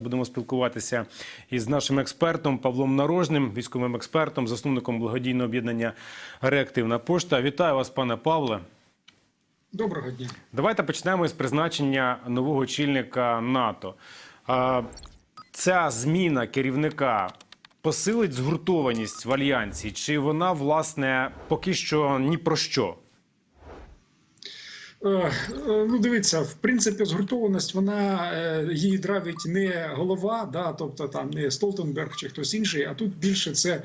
Будемо спілкуватися із нашим експертом Павлом Нарожним, військовим експертом, засновником благодійного об'єднання Реактивна пошта. Вітаю вас, пане Павле. Доброго дня. Давайте почнемо з призначення нового очільника НАТО. Ця зміна керівника посилить згуртованість в альянсі, чи вона власне поки що ні про що? Е, е, Ну, дивіться, в принципі, згуртованість вона е, її дравить не голова, да, тобто там не Столтенберг чи хтось інший, а тут більше це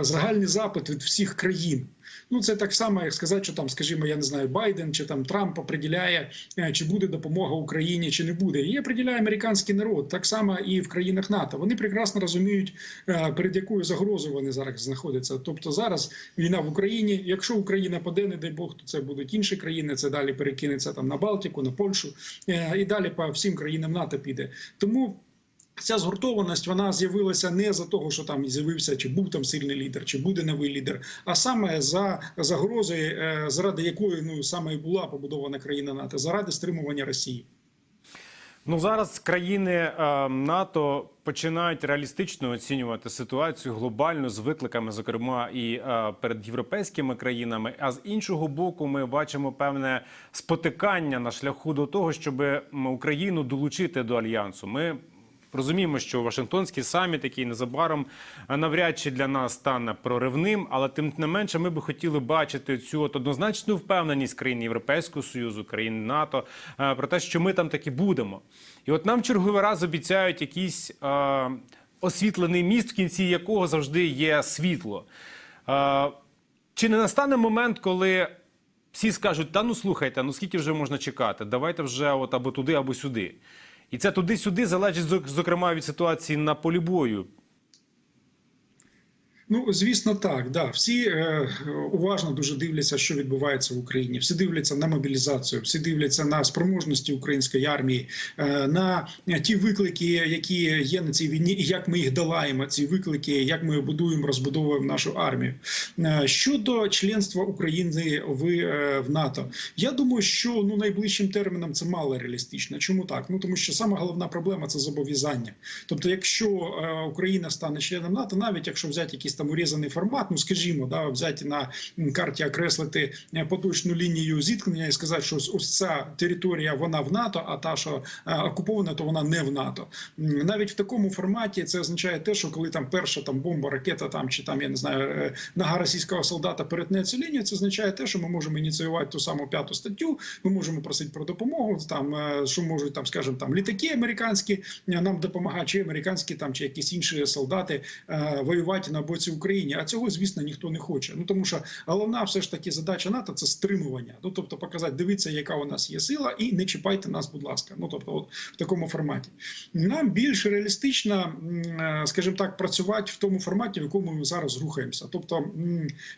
загальний запит від всіх країн. Ну, це так само, як сказати, що там, скажімо, я не знаю, Байден чи там Трамп определяє, е, чи буде допомога Україні, чи не буде. Її определяє американський народ, так само і в країнах НАТО. Вони прекрасно розуміють, е, перед якою загрозою вони зараз знаходяться. Тобто зараз війна в Україні. Якщо Україна паде, не дай Бог, то це будуть інші країни. Це далі перекинеться там на Балтику, на Польщу е, і далі по всім країнам НАТО піде. Тому. Ця згуртованість вона з'явилася не за того, що там з'явився, чи був там сильний лідер, чи буде новий лідер, а саме за загрози, е, заради якої ну саме і була побудована країна НАТО, заради стримування Росії. Ну зараз країни е, НАТО починають реалістично оцінювати ситуацію глобально з викликами, зокрема і е, перед європейськими країнами. А з іншого боку, ми бачимо певне спотикання на шляху до того, щоб Україну долучити до альянсу. Ми Розуміємо, що Вашингтонський саміт, який незабаром е, навряд чи для нас стане проривним, але тим не менше, ми би хотіли бачити цю от однозначну впевненість країн Європейського союзу, країн НАТО е, про те, що ми там таки будемо. І от нам черговий раз обіцяють якийсь е, освітлений міст, в кінці якого завжди є світло. Е, чи не настане момент, коли всі скажуть: та ну слухайте, ну скільки вже можна чекати? Давайте вже от або туди, або сюди. І це туди-сюди залежить зок- зокрема від ситуації на полі бою. Ну, звісно, так. Да. Всі е, уважно дуже дивляться, що відбувається в Україні. Всі дивляться на мобілізацію, всі дивляться на спроможності української армії, е, на ті виклики, які є на цій війні, і як ми їх долаємо. Ці виклики, як ми будуємо, розбудовуємо нашу армію. Е, щодо членства України в, е, в НАТО, я думаю, що ну найближчим терміном це мало реалістично. Чому так? Ну тому що сама головна проблема це зобов'язання. Тобто, якщо е, Україна стане членом НАТО, навіть якщо взяти якийсь там урізаний формат, ну скажімо, да, взяти на карті окреслити е, поточну лінію зіткнення і сказати, що ось- ця територія вона в НАТО, а та, що е, окупована, то вона не в НАТО. Навіть в такому форматі це означає те, що коли там перша там бомба, ракета там чи там я не знаю е, нога російського солдата перетне цю лінію, це означає те, що ми можемо ініціювати ту саму п'яту статтю. Ми можемо просити про допомогу. Там що можуть там, скажімо, там літаки американські нам допомагають, чи американські там чи якісь інші солдати воювати на боці України. А цього, звісно, ніхто не хоче. Ну тому що головна все ж таки задача НАТО це стримування. Ну тобто показати, дивіться, яка у нас є сила, і не чіпайте нас, будь ласка. Ну тобто, от в такому форматі. Нам більш реалістично, е, скажімо так, працювати в тому форматі, в якому ми зараз рухаємося. Тобто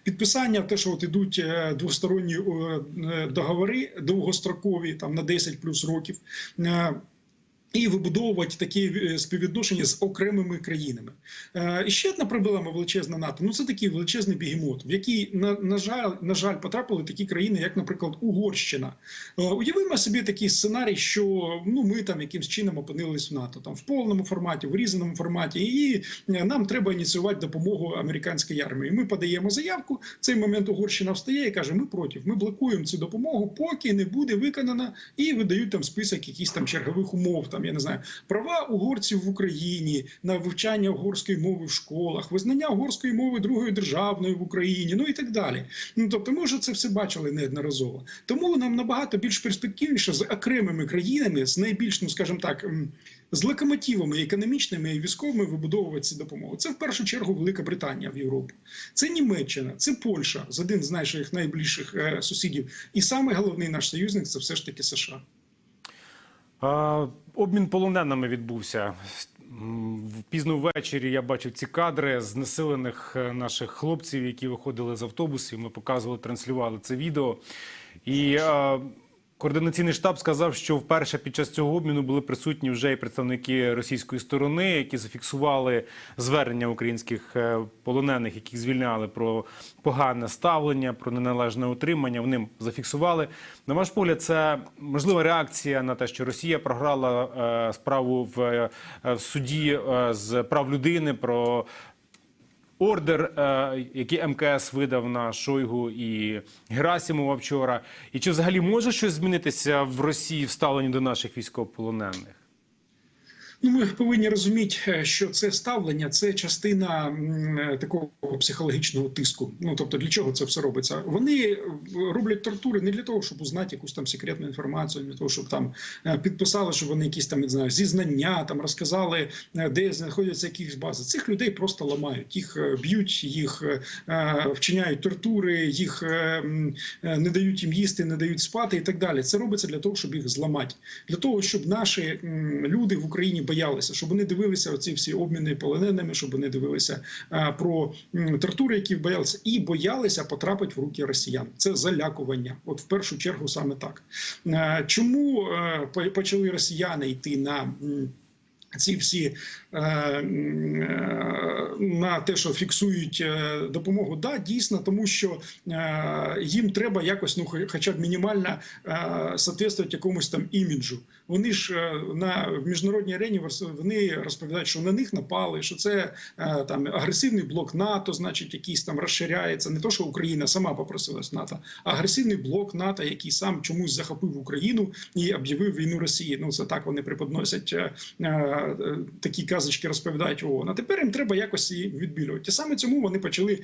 підписання, те, що от ідуть е, двосторонні е, договори довгострокові, там на 10 плюс років. І вибудовувати такі е, співвідношення з окремими країнами. Е, І ще одна проблема величезна НАТО. Ну це такий величезний бігемот, в який на, на жаль, на жаль, потрапили такі країни, як, наприклад, Угорщина. Е, Уявимо собі такий сценарій, що ну ми там якимсь чином опинились в НАТО, там в повному форматі, в різаному форматі, і нам треба ініціювати допомогу американській армії. Ми подаємо заявку. В цей момент Угорщина встає і каже: Ми проти, ми блокуємо цю допомогу, поки не буде виконана, і видають там список якихось там чергових умов. Там я не знаю, права угорців в Україні на вивчання угорської мови в школах, визнання угорської мови другою державною в Україні, ну і так далі. Ну тобто, ми вже це все бачили неодноразово. Тому нам набагато більш перспективніше з окремими країнами, з найбільш, ну скажімо так. З локомотивами економічними і військовими вибудовувати ці допомоги. Це в першу чергу Велика Британія в Європі. Це Німеччина, це Польща з один з наших найближчих е, сусідів. І саме головний наш союзник це все ж таки США. Обмін полоненими відбувся. Пізно ввечері я бачив ці кадри знесилених населених наших хлопців, які виходили з автобусів. Ми показували, транслювали це відео. І е, Координаційний штаб сказав, що вперше під час цього обміну були присутні вже і представники російської сторони, які зафіксували звернення українських е, полонених, яких звільняли про погане ставлення, про неналежне утримання. Вони зафіксували. На ваш погляд, це можлива реакція на те, що Росія програла е, справу в, е, суді з прав людини про ордер, е, який МКС видав на Шойгу і Герасимова вчора. І чи взагалі може щось змінитися в Росії в ставленні до наших військовополонених? Ну, ми повинні розуміти, е, що це ставлення це частина е, такого психологічного тиску. Ну тобто, для чого це все робиться? Вони е, роблять тортури не для того, щоб узнати якусь там секретну інформацію, для того, щоб там підписали, що вони якісь там не знаю, зізнання, там розказали, де знаходяться якісь бази. Цих людей просто ламають, їх б'ють, їх вчиняють тортури, їх не дають їм їсти, не дають спати і так далі. Це робиться для того, щоб їх зламати, для того, щоб наші люди в Україні боялися, щоб вони дивилися оці всі обміни полоненими, щоб вони дивилися а, про тортури, які боялися, і боялися потрапити в руки росіян. Це залякування. От в першу чергу саме так. Е, Чому е, почали росіяни йти на ці всі е, е, на те, що фіксують е, допомогу, да, дійсно, тому що е, їм треба якось, ну, хо- хоча б мінімально е, соответствувати якомусь там іміджу. Вони ж е, на в міжнародній арені вони розповідають, що на них напали, що це е, там агресивний блок НАТО, значить, якийсь там розширяється. Не то, що Україна сама попросилась НАТО, а агресивний блок НАТО, який сам чомусь захопив Україну і об'явив війну Росії. Ну це так вони преподносять е, такі казочки, розповідають ООН. А тепер їм треба якось її відбілювати. І саме цьому вони почали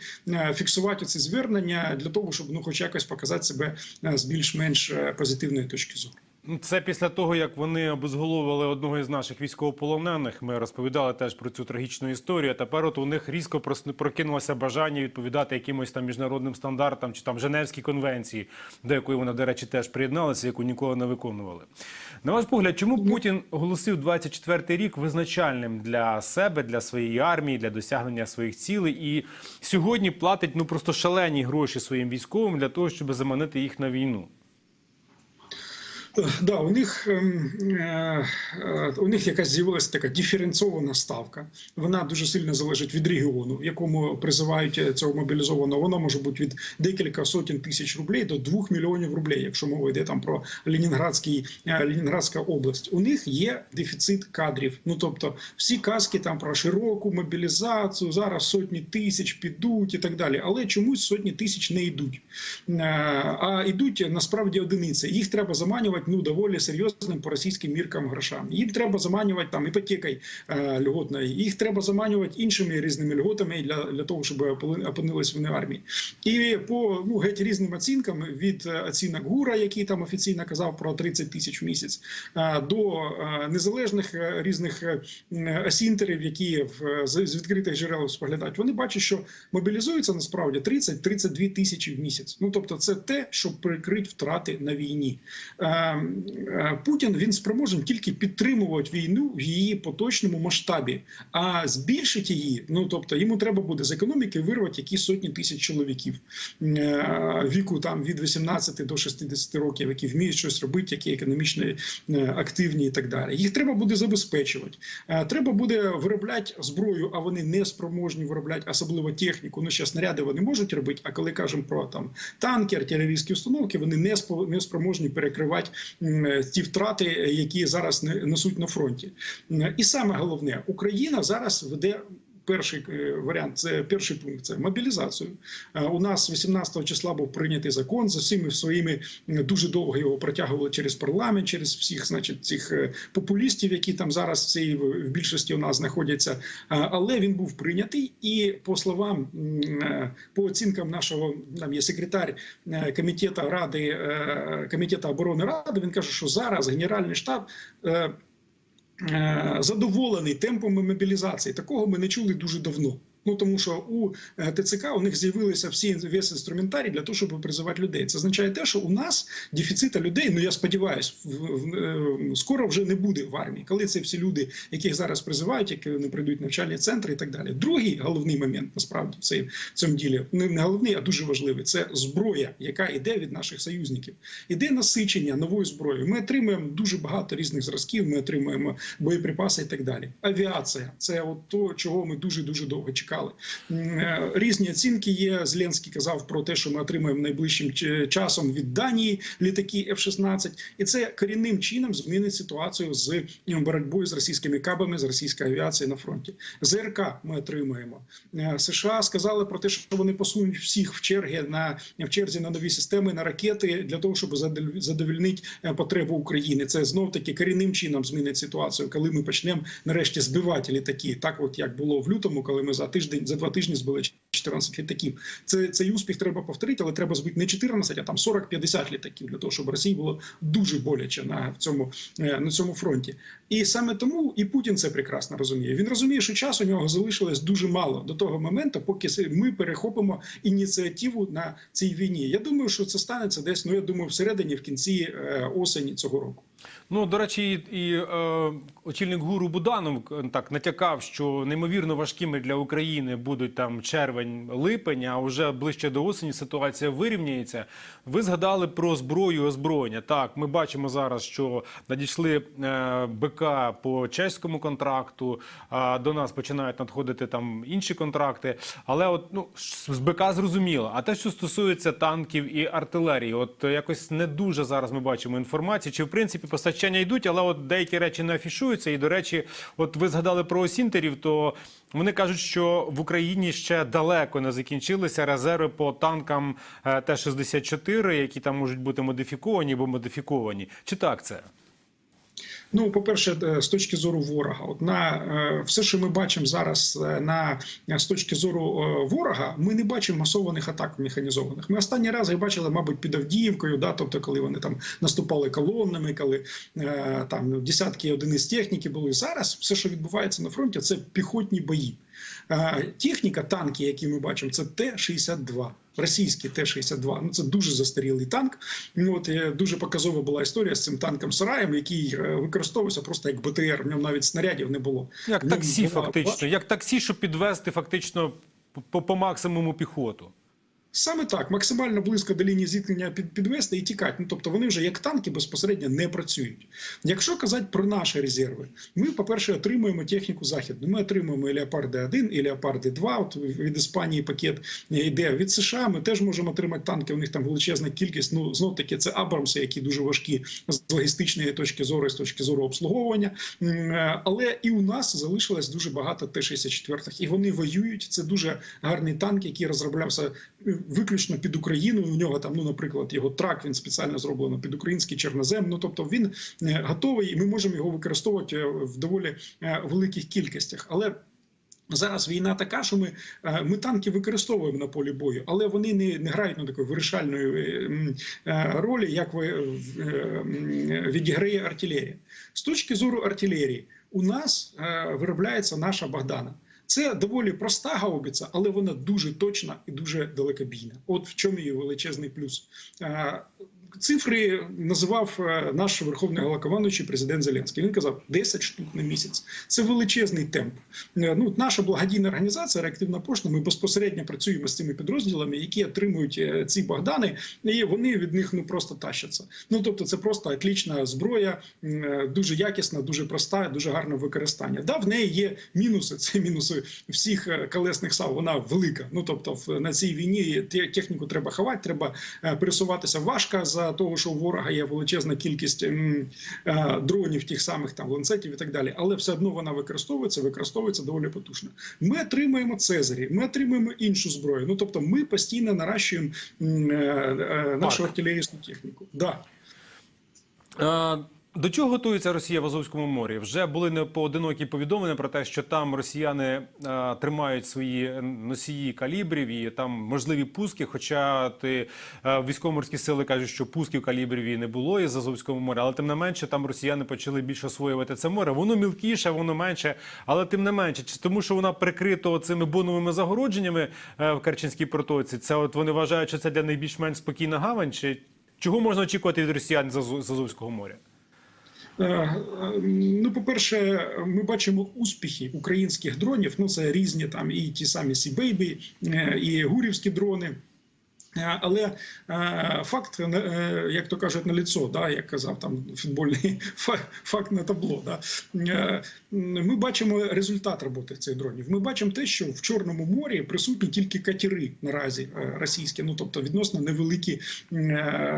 фіксувати ці звернення для того, щоб ну, хоч якось показати себе з більш-менш позитивної точки зору. Ну, Це після того, як вони обезголовили одного із наших військовополонених. Ми розповідали теж про цю трагічну історію. Тепер от у них різко прокинулося бажання відповідати якимось там міжнародним стандартам чи там Женевській конвенції, до якої вони, до речі, теж приєдналися, яку ніколи не виконували. На ваш погляд, чому Путін оголосив 24-й рік визначальним для себе, для своєї армії, для досягнення своїх цілей, і сьогодні платить ну просто шалені гроші своїм військовим для того, щоб заманити їх на війну? Да, у них ем, е, е, у них якась з'явилася така диференцована ставка. Вона дуже сильно залежить від регіону, в якому призивають е, цього мобілізованого. Вона може бути від декілька сотень тисяч рублей до 2 мільйонів рублей, якщо мова йде там про Ленінградський Ленінградська область. У них є дефіцит кадрів. Ну тобто, всі казки там про широку мобілізацію, зараз сотні тисяч підуть і так далі. Але чомусь сотні тисяч не йдуть. А йдуть насправді одиниці. Їх треба заманювати ну доволі серйозним по російським міркам грошам. Їх треба заманювати там іпотекою е, льготною. Їх треба заманювати іншими різними льготами для, для того, щоб опинились вони в армії. І по ну геть різним оцінкам від е, оцінок ГУРа, який там офіційно казав про 30 тисяч в місяць, е, до е, незалежних е, різних е, осінтерів, які в з з відкритих джерел споглядають. Вони бачать, що мобілізується насправді 30-32 тисячі в місяць. Ну тобто, це те, щоб прикрити втрати на війні. Е, е, Путін він спроможен тільки підтримувати війну в її поточному масштабі, а збільшити її. Ну тобто, йому треба буде з економіки вирвати якісь сотні тисяч чоловіків е, віку там від 18 до 60 років, які вміють щось робити, які економічно е, активні і так далі. Їх треба буде забезпечувати. Е, Треба буде виробляти зброю, а вони не спроможні виробляти, особливо техніку. Ну ще снаряди вони можуть робити. А коли кажемо про там танки, артилерійські установки, вони не спроможні перекривати е, ті втрати, які зараз не- несуть на фронті. І саме головне, Україна зараз веде. Перший е, варіант це перший пункт це мобілізацію. Е, У нас 18 числа був прийнятий закон з усіми своїми дуже довго його протягували через парламент, через всіх, значить, цих е, популістів, які там зараз в в більшості у нас знаходяться. Але він був прийнятий, і по словам по оцінкам нашого там є секретар комітету ради комітету оборони ради. Він каже, що зараз генеральний штаб. Е, Задоволений темпами мобілізації. Такого ми не чули дуже давно. Ну тому що у е, ТЦК у них з'явилися всі весь інструментарій для того, щоб призивати людей. Це означає те, що у нас дефіцита людей. Ну я сподіваюся, скоро вже не буде в армії, коли це всі люди, яких зараз призивають, які не прийдуть в навчальні центри і так далі. Другий головний момент насправді в цей- в цьому ділі не не головний, а дуже важливий. Це зброя, яка йде від наших союзників. Іде насичення новою зброєю. Ми отримуємо дуже багато різних зразків. Ми отримуємо боєприпаси і так далі. Авіація це от то, чого ми дуже дуже довго чекали. М, е, Різні оцінки є. Зеленський казав про те, що ми отримаємо найближчим часом від Данії літаки F-16. і це корінним чином змінить ситуацію з боротьбою з російськими кабами, з російською авіацією на фронті. ЗРК ми отримуємо. Е, США сказали про те, що вони посунуть всіх в черги на в черзі на нові системи на ракети для того, щоб задовольнити е, потребу України. Це знов таки корінним чином змінить ситуацію, коли ми почнемо нарешті збивати літаки, так от як було в лютому, коли ми за тиждень за два тижні збили 14 літаків. Це цей успіх треба повторити, але треба збити не 14, а там 40-50 літаків для того, щоб Росії було дуже боляче на цьому е, на цьому фронті. І саме тому і Путін це прекрасно розуміє. Він розуміє, що часу у нього залишилось дуже мало до того моменту, поки ми перехопимо ініціативу на цій війні. Я думаю, що це станеться десь. Ну я думаю, всередині, в кінці е, осені цього року. Ну, до речі, і, і е, очільник гуру Буданов е, так натякав, що неймовірно важкими для України будуть там червень, липень, а вже ближче до осені ситуація вирівняється. Ви згадали про зброю і озброєння. Так, ми бачимо зараз, що надійшли е, БК по чеському контракту. А до нас починають надходити там інші контракти. Але от ну з БК зрозуміло. А те, що стосується танків і артилерії, от якось не дуже зараз ми бачимо інформації. Чи в принципі постачання йдуть, але от деякі речі не афішуються. І до речі, от ви згадали про осінтерів, то вони кажуть, що в Україні ще далеко не закінчилися резерви по танкам е, Т-64, які там можуть бути модифіковані або модифіковані. Чи так це? Ну, по-перше, е, з точки зору ворога, от на е, все, що ми бачимо зараз е, на з точки зору ворога, ми не бачимо масованих атак механізованих. Ми останній раз їх бачили, мабуть, під Авдіївкою, да, тобто, коли вони там наступали колоннами, коли там десятки одиниць техніки були. Зараз все, що відбувається на фронті, це піхотні бої. Техніка, танки, які ми бачимо, це Т-62. Російський Т-62. Ну це дуже застарілий танк. Ну от е, дуже показова була історія з цим танком Сараєм, який е, використовувався просто як БТР. В ньому навіть снарядів не було. Як таксі, фактично, як таксі, щоб підвести фактично по, по максимуму піхоту. Саме так, максимально близько до лінії зіткнення підвести і тікати. Ну тобто вони вже як танки безпосередньо не працюють. Якщо казати про наші резерви, ми, по-перше, отримуємо техніку західну. Ми отримуємо і Леопарди 1 і Леопарди 2. От від Іспанії пакет йде від США. Ми теж можемо отримати танки. У них там величезна кількість. Ну знов таки це Абрамси, які дуже важкі з логістичної точки зору, з точки зору обслуговування. Е, Але і у нас залишилось дуже багато Т-64, і вони воюють. Це дуже гарний танк, який розроблявся виключно під Україну. У нього там, ну, наприклад, його трак він спеціально зроблено під український чорнозем. Ну тобто він е, готовий, і ми можемо його використовувати е, в доволі е, великих кількостях. Але Зараз війна така, що ми, ми танки використовуємо на полі бою, але вони не, не грають на такої вирішальної ролі, як ви, відіграє артилерія. З точки зору артилерії, у нас виробляється наша Богдана. Це доволі проста гаубиця, але вона дуже точна і дуже далекобійна. От в чому її величезний плюс. Цифри називав е, наш верховний головнокомандуючий президент Зеленський. Він казав 10 штук на місяць. Це величезний темп. Е, Ну, наша благодійна організація Реактивна пошта. Ми безпосередньо працюємо з цими підрозділами, які отримують е, ці Богдани, і вони від них ну просто тащаться. Ну тобто, це просто отлічна зброя, дуже якісна, дуже проста, дуже гарне використання. Да, в неї є мінуси. Це мінуси всіх колесних сал. Вона велика. Ну тобто, на цій війні техніку треба ховати, треба пересуватися важко за того, що у ворога є величезна кількість е, дронів, тих самих там ланцетів і так далі. Але все одно вона використовується, використовується доволі потужно. Ми отримуємо Цезарі, ми отримуємо іншу зброю. Ну тобто, ми постійно наращуємо е, е, нашу артилерійську техніку. Да. До чого готується Росія в Азовському морі? Вже були непоодинокі повідомлення про те, що там росіяни е, тримають свої носії калібрів і там можливі пуски. Хоча ти е, військово-морські сили кажуть, що пусків калібрів і не було із Азовського моря, але тим не менше там росіяни почали більше освоювати це море. Воно мілкіше, воно менше, але тим не менше, чи тому, що вона прикрито цими боновими загородженнями е, в Керченській протоці. Це от вони вважають, що це для них більш-менш спокійна гавань. Чи чого можна очікувати від росіян з Азовського моря? Е, е, Ну, по-перше, ми бачимо успіхи українських дронів. Ну, це різні там і ті самі Сібейбі, е, і гурівські дрони. Е, Але е, факт, е, як то кажуть, на ліцо, да, як казав там футбольний факт на табло. Да. Ми бачимо результат роботи цих дронів. Ми бачимо те, що в Чорному морі присутні тільки катери наразі російські, ну тобто відносно невеликі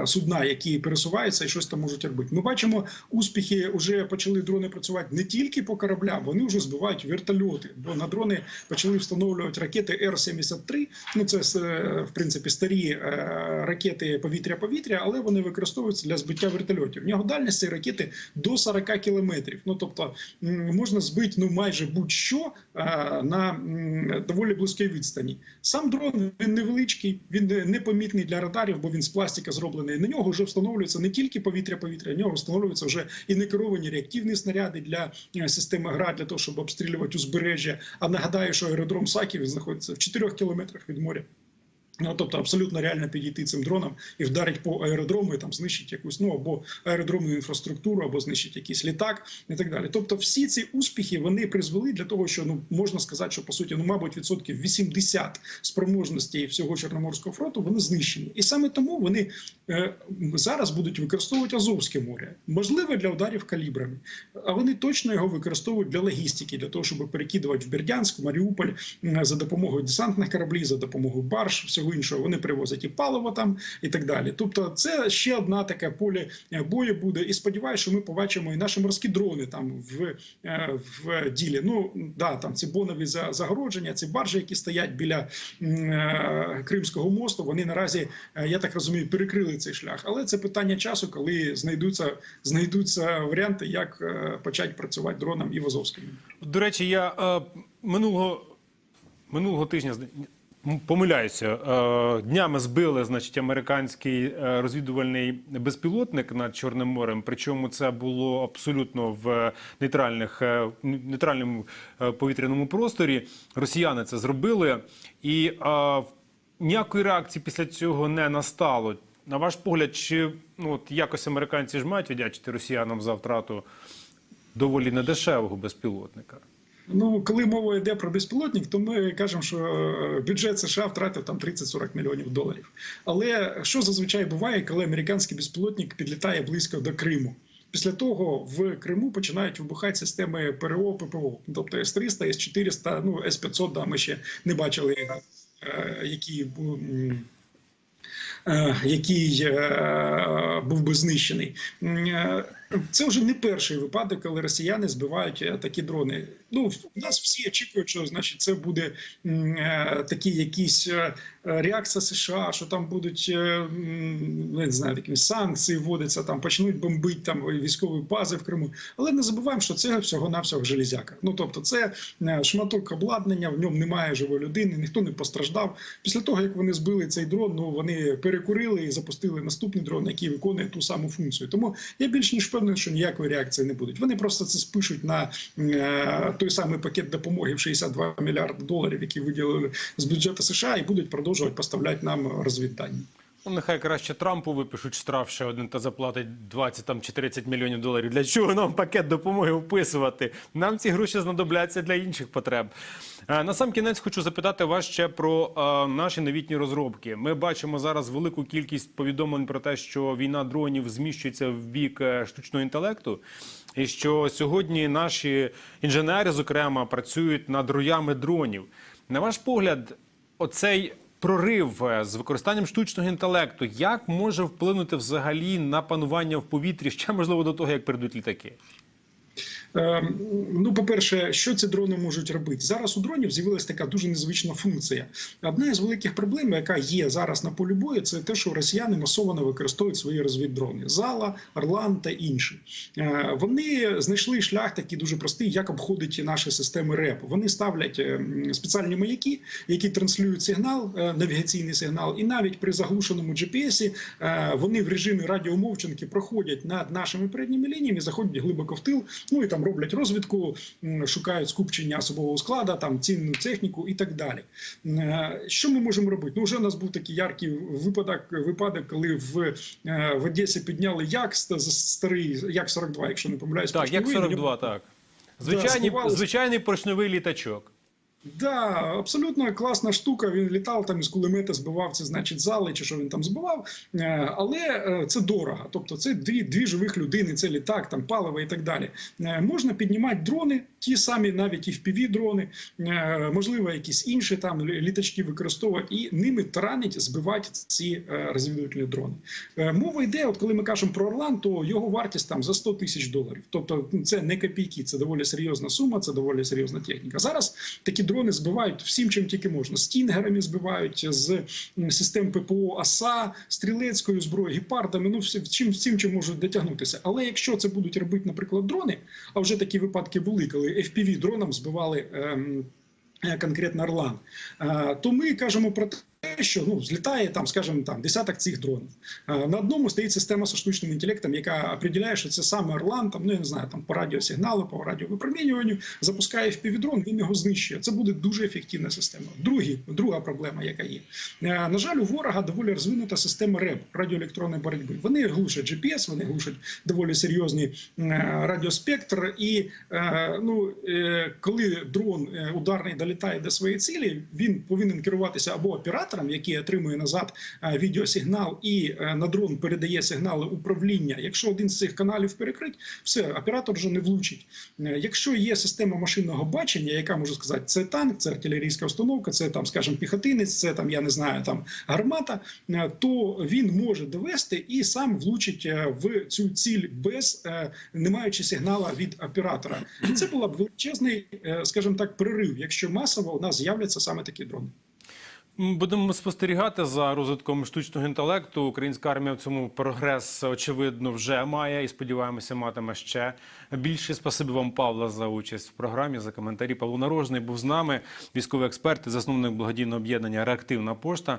судна, які пересуваються і щось там можуть робити. Ми бачимо успіхи, вже почали дрони працювати не тільки по кораблям, вони вже збивають вертольоти. Бо на дрони почали встановлювати ракети Р-73. Ну це в принципі старі е, ракети повітря-повітря, але вони використовуються для збиття вертольотів. В нього дальність цієї ракети до 40 кілометрів. Ну тобто можна збити ну майже будь-що е, на доволі близькій відстані. Сам дрон він невеличкий, він не- непомітний для радарів, бо він з пластика зроблений. На нього вже встановлюється не тільки повітря-повітря, на нього встановлюються вже і некеровані реактивні снаряди для е, системи ГРАД, для того, щоб обстрілювати узбережжя. А нагадаю, що аеродром Саків знаходиться в 4 кілометрах від моря. Ну, тобто абсолютно реально підійти цим дроном і вдарити по аеродрому, і там знищити якусь ну або аеродромну інфраструктуру, або знищити якийсь літак і так далі. Тобто, всі ці успіхи вони призвели для того, що ну можна сказати, що по суті, ну мабуть, відсотків 80 спроможностей всього Чорноморського фронту вони знищені, і саме тому вони е, зараз будуть використовувати Азовське море, можливо, для ударів калібрами, а вони точно його використовують для логістики, для того, щоб перекидувати в Бердянськ, Маріуполь за допомогою десантних кораблів, за допомогою барж, всього іншого. Вони привозять і паливо там і так далі. Тобто, це ще одна таке поле е, бою буде. І сподіваюся, що ми побачимо і наші морські дрони там в, е, в ділі. Ну да, там ці бонові за- загородження, ці баржі, які стоять біля е, Кримського мосту. Вони наразі, я так розумію, перекрили цей шлях. Але це питання часу, коли знайдуться знайдуться варіанти, як почати працювати дроном і в Азовському. До речі, я минулого, минулого тижня помиляюся. Е, днями збили, значить, американський е, розвідувальний безпілотник над Чорним морем. Причому це було абсолютно в нейтральних е, нейтральному повітряному просторі. Росіяни це зробили, і ніякої реакції після цього не настало. На ваш погляд, чи ну от якось американці ж мають віддячити росіянам за втрату доволі недешевого безпілотника? Ну, коли мова йде про безпілотник, то ми кажемо, що е, бюджет США втратив там 30-40 мільйонів доларів. Але що зазвичай буває, коли американський безпілотник підлітає близько до Криму? Після того в Криму починають вибухати системи ПРО, ППО. Тобто С-300, С-400, ну С-500, да, ми ще не бачили, які е, який е, був би знищений. Це вже не перший випадок, коли росіяни збивають е, такі дрони. Ну нас всі очікують, що значить це буде е, такі якісь е, реакція США, що там будуть не знаю, такі санкції вводяться, там почнуть бомбити там військові бази в Криму. Але не забуваємо, що це всього навсього железяка. Ну тобто, це шматок обладнання, в ньому немає живої людини, ніхто не постраждав. Після того як вони збили цей дрон, ну вони перекурили і запустили наступний дрон, який виконує ту саму функцію. Тому я більш ніж впевнений, що ніякої реакції не будуть. Вони просто це спишуть на е, той самий пакет допомоги в 62 мільярди доларів, які виділили з бюджету США, і будуть продовжувати поставляти нам розвіддані. Ну, нехай краще Трампу випишуть штраф ще один та заплатить 20 там, чи 30 мільйонів доларів. Для чого нам пакет допомоги вписувати? Нам ці гроші знадобляться для інших потреб. Е, На сам кінець хочу запитати вас ще про е, наші новітні розробки. Ми бачимо зараз велику кількість повідомлень про те, що війна дронів зміщується в бік е, штучного інтелекту. І що сьогодні наші інженери, зокрема, працюють над роями дронів. На ваш погляд, оцей прорив е, з використанням штучного інтелекту як може вплинути взагалі на панування в повітрі ще можливо до того, як прийдуть літаки? Е, Ну, по-перше, що ці дрони можуть робити? Зараз у дронів з'явилася така дуже незвична функція. Одна із великих проблем, яка є зараз на полі бою, це те, що росіяни масово використовують свої розвіддрони Зала, Орлан та інші. Е, Вони знайшли шлях такий дуже простий, як обходить наші системи РЕП. Вони ставлять е, спеціальні маяки, які транслюють сигнал, е, навігаційний сигнал, і навіть при заглушеному GPS е, вони в режимі радіомовчанки проходять над нашими передніми лініями, заходять глибоко в тил, ну і там роблять розвідку, шукають скупчення особового складу, там цінну техніку і так далі. Е, Що ми можемо робити? Ну, вже у нас був такий яркий випадок, випадок, коли в, е, в Одесі підняли як ст- старий, як 42, якщо не помиляюсь, Так, як поршневий, на 42, так. Звичайний, да, звичайний поршневий літачок. Да, абсолютно класна штука. Він літав там із кулемета, збивав це, значить, зали чи що він там збивав. Е, Але е, це дорого. Тобто, це дві, дві живих людини, це літак, там паливо і так далі. Е, Можна піднімати дрони, ті самі, навіть і fpv дрони, е, можливо, якісь інші там літачки використовувати і ними таранить, збивати ці е, розвідувальні дрони. Е, Мова йде, от коли ми кажемо про Орлан, то його вартість там за 100 тисяч доларів. Тобто, це не копійки, це доволі серйозна сума, це доволі серйозна техніка. Зараз такі дрони збивають всім, чим тільки можна. Стінгерами збивають з систем ППО АСА, стрілецькою зброєю, гепардами. Ну всі- чим всім, чим можуть дотягнутися. Але якщо це будуть робити, наприклад, дрони, а вже такі випадки були, коли FPV дроном збивали. Ем, е, Конкретно Орлан, Е, то ми кажемо про те, що ну злітає там, скажімо, там десяток цих дронів. Е, На одному стоїть система з штучним інтелектом, яка определяє, що це саме Орлан, там ну я не знаю, там по радіосигналу, по радіовипромінюванню, запускає FPV-дрон, він його знищує. Це буде дуже ефективна система. Другі, друга проблема, яка є. Е, На жаль, у ворога доволі розвинута система РЕБ радіоелектронної боротьби. Вони глушать GPS, вони глушать доволі серйозний е, радіоспектр. І ну, коли дрон ударний долітає до своєї цілі, він повинен керуватися або оператором, який отримує назад е, відеосигнал, і е, на дрон передає сигнали управління. Якщо один з цих каналів перекрить, все, оператор вже не влучить. Е, Якщо є система машинного бачення, яка може сказати, це танк, це артилерійська установка, це там, скажімо, піхотинець, це там, я не знаю, там гармата, то він може довести і сам влучить в цю ціль без не маючи сигнала від оператора. Це була б величезний, скажімо так, прорив, якщо масово у нас з'являться саме такі дрони. Будемо спостерігати за розвитком штучного інтелекту. Українська армія в цьому прогрес очевидно вже має і сподіваємося, матиме ще більше. Спасибі вам, Павла, за участь в програмі, за коментарі. Павло Нарожний був з нами, військовий експерт засновник благодійного об'єднання Реактивна пошта.